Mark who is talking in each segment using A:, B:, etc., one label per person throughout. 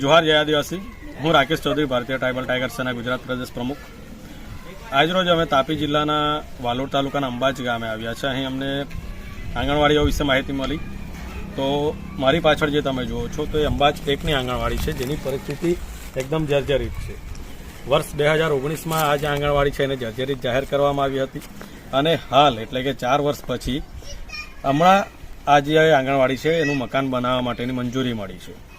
A: જોહાર જય આદિવાસી. હું રાકેશ ચૌધરી, ભારતીય ટ્રાઇબલ ટાઈગર્સના સેના ગુજરાત પ્રદેશ પ્રમુખ. આજરોજ અમે તાપી જિલ્લાના વાલોડ તાલુકાના અંબાજ ગામે આવ્યા છે. અહીં અમને આંગણવાડીઓ વિશે માહિતી મળી. તો મારી પાછળ જે તમે જુઓ છો, તો એ અંબાજ એકની આંગણવાડી છે, જેની પરિસ્થિતિ એકદમ જર્જરિત છે. વર્ષ બે હજાર ઓગણીસમાં આ જે આંગણવાડી છે, એને જર્જરિત જાહેર કરવામાં આવી હતી. અને હાલ, એટલે કે ચાર વર્ષ પછી, હમણાં આ જે આંગણવાડી છે, એનું મકાન બનાવવા માટેની મંજૂરી મળી છે.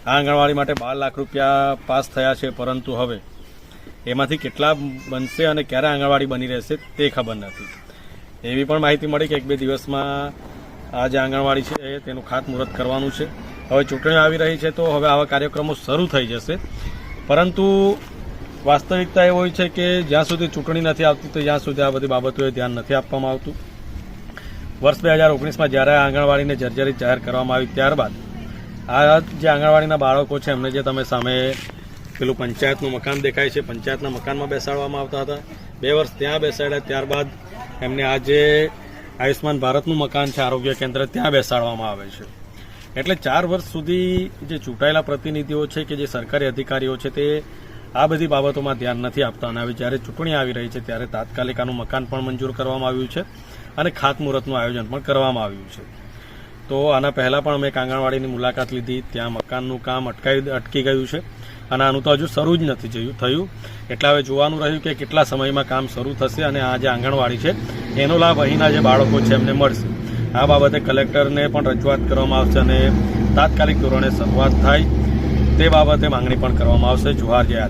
A: આ આંગણવાડી માટે બાર લાખ રૂપિયા પાસ થયા છે, પરંતુ હવે એમાંથી કેટલા બનશે અને ક્યારે આંગણવાડી બની રહેશે તે ખબર નથી. એવી પણ માહિતી મળી કે એક બે દિવસમાં આ જે આંગણવાડી છે, તેનું ખાતમુહૂર્ત કરવાનું છે. હવે ચૂંટણી આવી રહી છે, તો હવે આવા કાર્યક્રમો શરૂ થઈ જશે. પરંતુ વાસ્તવિકતા એ હોય છે કે જ્યાં સુધી ચૂંટણી નથી આવતી, તો જ્યાં સુધી આ બધી બાબતોએ ધ્યાન નથી આપવામાં આવતું. વર્ષ બે હજાર ઓગણીસમાં જ્યારે આંગણવાડીને જર્જરિત જાહેર કરવામાં આવી, ત્યારબાદ આ જે આંગણવાડીના બાળકો છે, એમને જે તમે સામે પેલું પંચાયતનું મકાન દેખાય છે, પંચાયતના મકાનમાં બેસાડવામાં આવતા હતા. બે વર્ષ ત્યાં બેસાડ્યા, ત્યારબાદ એમને આ જે આયુષ્માન ભારતનું મકાન છે, આરોગ્ય કેન્દ્ર, ત્યાં બેસાડવામાં આવે છે. એટલે ચાર વર્ષ સુધી જે ચૂંટાયેલા પ્રતિનિધિઓ છે કે જે સરકારી અધિકારીઓ છે, તે આ બધી બાબતોમાં ધ્યાન નથી આપતા. અને હવે જ્યારે ચૂંટણી આવી રહી છે, ત્યારે તાત્કાલિક આનું મકાન પણ મંજૂર કરવામાં આવ્યું છે અને ખાતમુહૂર્તનું આયોજન પણ કરવામાં આવ્યું છે. તો આના પહેલાં પણ અમે એક આંગણવાડીની મુલાકાત લીધી. ત્યાં મકાનનું કામ અટકાવી અટકી ગયું છે. અને આનું તો હજુ શરૂ જ નથી થયું થયું. એટલે હવે જોવાનું રહ્યું કે કેટલા સમયમાં કામ શરૂ થશે અને આ જે આંગણવાડી છે, એનો લાભ અહીંના જે બાળકો છે એમને મળશે. આ બાબતે કલેક્ટરને પણ રજૂઆત કરવામાં આવશે અને તાત્કાલિક ધોરણે શરૂઆત થાય તે બાબતે માંગણી પણ કરવામાં આવશે. જુહાર જય